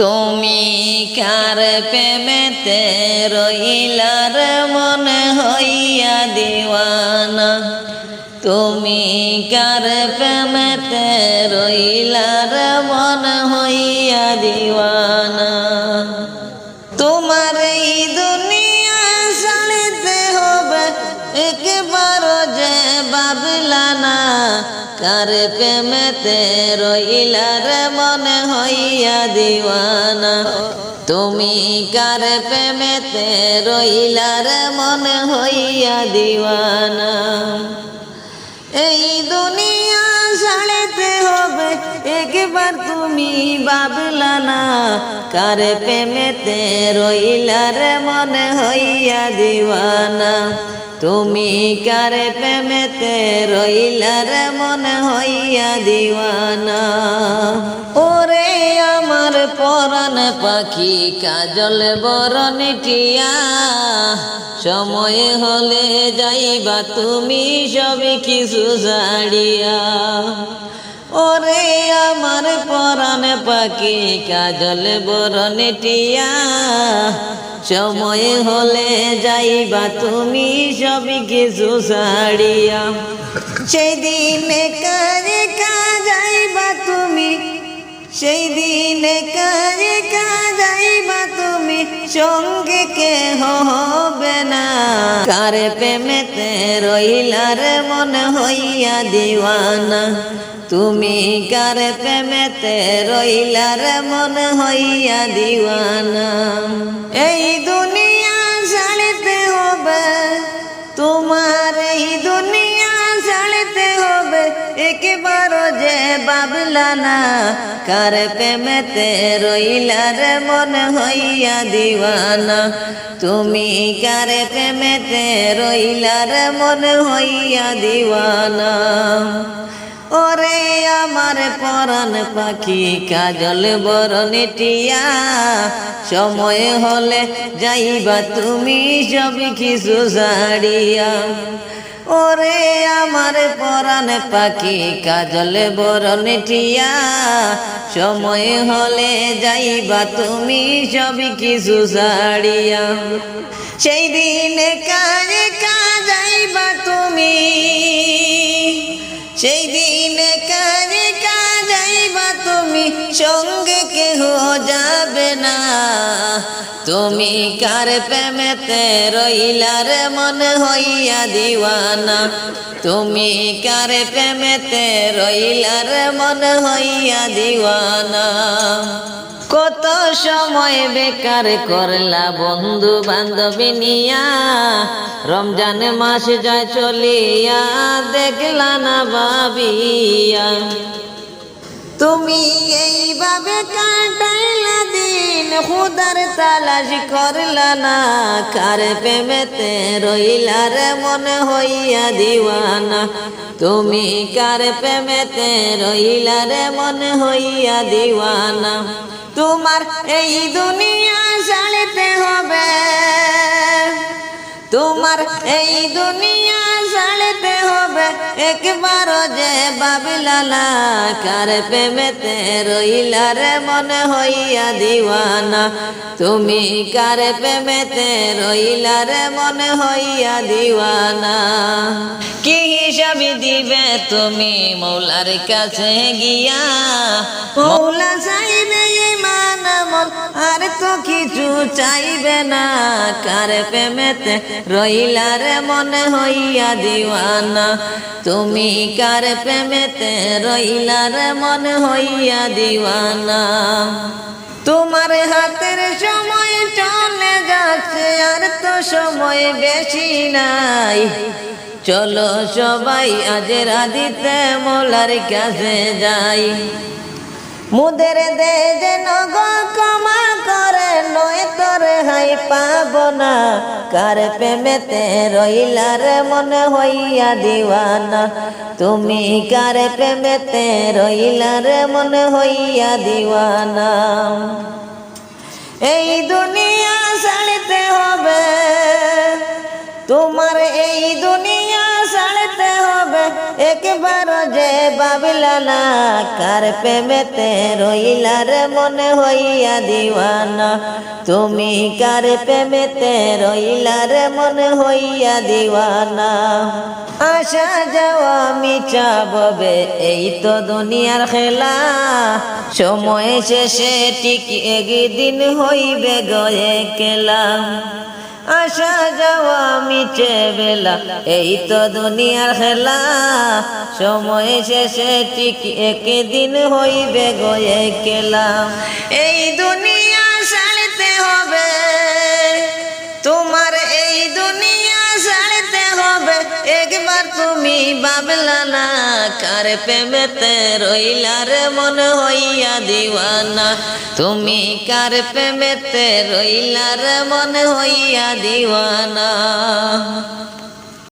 তুমি কার প্রেমেতে রইলার মনে হইয়া দিওয়ানা? তুমি কার প্রেমেতে রইলার মনে হইয়া দিওয়ানা? তোমার এই দুনিয়া সালিতে হবে, একবার বাবলা না। কার প্রেমেতে রইলার মনে হইয়া দিওয়ানা। তুমি কার প্রেমেতে রইলার মনে হইয়া দিওয়ানা। এই দুনিয়া সাড়েতে হবে, একবার তুমি বাবলা না। কার প্রেমেতে রইলার মনে হইয়া দিওয়ানা। তুমি কার প্রেমেতে রইলার মনে হইয়া দিওয়ানা? ওরে আমার পরাণ পাখি, কাজল বরণ টিয়া। সময় হলে যাইবা তুমি সবে কিছু জাড়িয়া ওরে আমার পরাণ পাখি, কাজল বরণ টিয়া। সময় হলে যাইবা তুমি সবই কিছু ছাড়িয়া সেই দিনে কাজে কাজাইবা তুমি? সেই দিনে কাজে কাজাইবা তুমি? সঙ্গে কে হবে না। কারে প্রেমেতে রইলার মনে হইয়া দিওয়ানা। তুমি কার প্রেমেতে রইলার মন হইয়া দিওয়ানা? এই দুনিয়া ছাড়তে হবে, তোমার এই দুনিয়া ছাড়তে হবে একবার যে বাবলা না, কার প্রেমেতে রইলার মন হইয়া দিওয়ানা? তুমি কার প্রেমেতে রইলার মন হইয়া দিওয়ানা? ওরে আমার পরাণ পাখি, কাজল বরণ টিয়া। সময় হলে যাইবা তুমি সব কিছু ছাড়িয়া ওরে আমার পরাণ পাখি, কাজল বরণ টিয়া। সময় হলে যাইবা তুমি সব কিছু ছাড়িয়া সেই দিনে কাজে কাজাইবা তুমি। সেই সঙ্গে কেহ যাবে না। তুমি কার প্রেমেতে রইলার মনে হইয়া দিওয়ানা? তুমি কার প্রেমেতে রইলার মনে হইয়া দিওয়ানা? কত সময় বেকার করলা বন্ধু বান্ধবী নিয়া। রমজান মাস যায় চলিয়া, দেখলা না ভাবিয়া। তুমি এইভাবে কাটাইলা দিন, খুদার তালাশ করলা না। কার প্রেমেতে রইলার মনে হইয়া দিওয়ানা। তুমি কার প্রেমেতে রইলা রে মনে হইয়া দিওয়ানা। তোমার এই দুনিয়া চালিতে হবে। তোমার এই দুনিয়া একবার যে বাবিলালা কার প্রেমেতে রে মনে হইয়া দিওয়ানা। তুমি কার প্রেমেতে রে মনে হইয়া দিওয়ানা। কি হিসাবে দিবে তুমি মৌলার কাছে গিয়া। মৌলা চাইবে আর তো কিছু চাইবে না। কার প্রেমেতে রইলার মনে হইয়া দিওয়ানা। তুমি কার প্রেমেতে রইলার মনে হইয়া দিওয়ানা। তোমার হাতের সময় চলে যাচ্ছে, আর তো সময় বেশি নাই। চলো সবাই আজ রাধিতে মোলার কাছে যাই। মুদের দে যেন গো ক্ষমা করে, নয় তোর হাই পাব না। কার প্রেমেতে রইলার মনে হইয়া দিওয়ানা। তুমি কার প্রেমেতে রইলার মনে হইয়া দিওয়ানা। এই দুনিয়া ছাড়তে হবে। তোমার এই দুনিয়া একবার যে বাবিলা না কার প্রেমেতে রইলা রে মনে হইয়া দিওয়ানা। তুমি কার প্রেমেতে রইলা রে মনে হইয়া দিওয়ানা। আসা যাওয়া মিছা ববে এই তো দুনিয়ার খেলা। সময় শেষে ঠিক একদিন হইবে গয়ে কেলাম আসা যাওয়া মিছে বেলা। এই তো দুনিয়ার খেলা। সময় শেষে ঠিক একদিন হইবে গয়ে গেলাম এই দুনিয়া প্রেমেতে রইলা মন হইয়া দিওয়ানা। তুমি কার প্রেমেতে রইলা মন মনে হইয়া দিওয়ানা?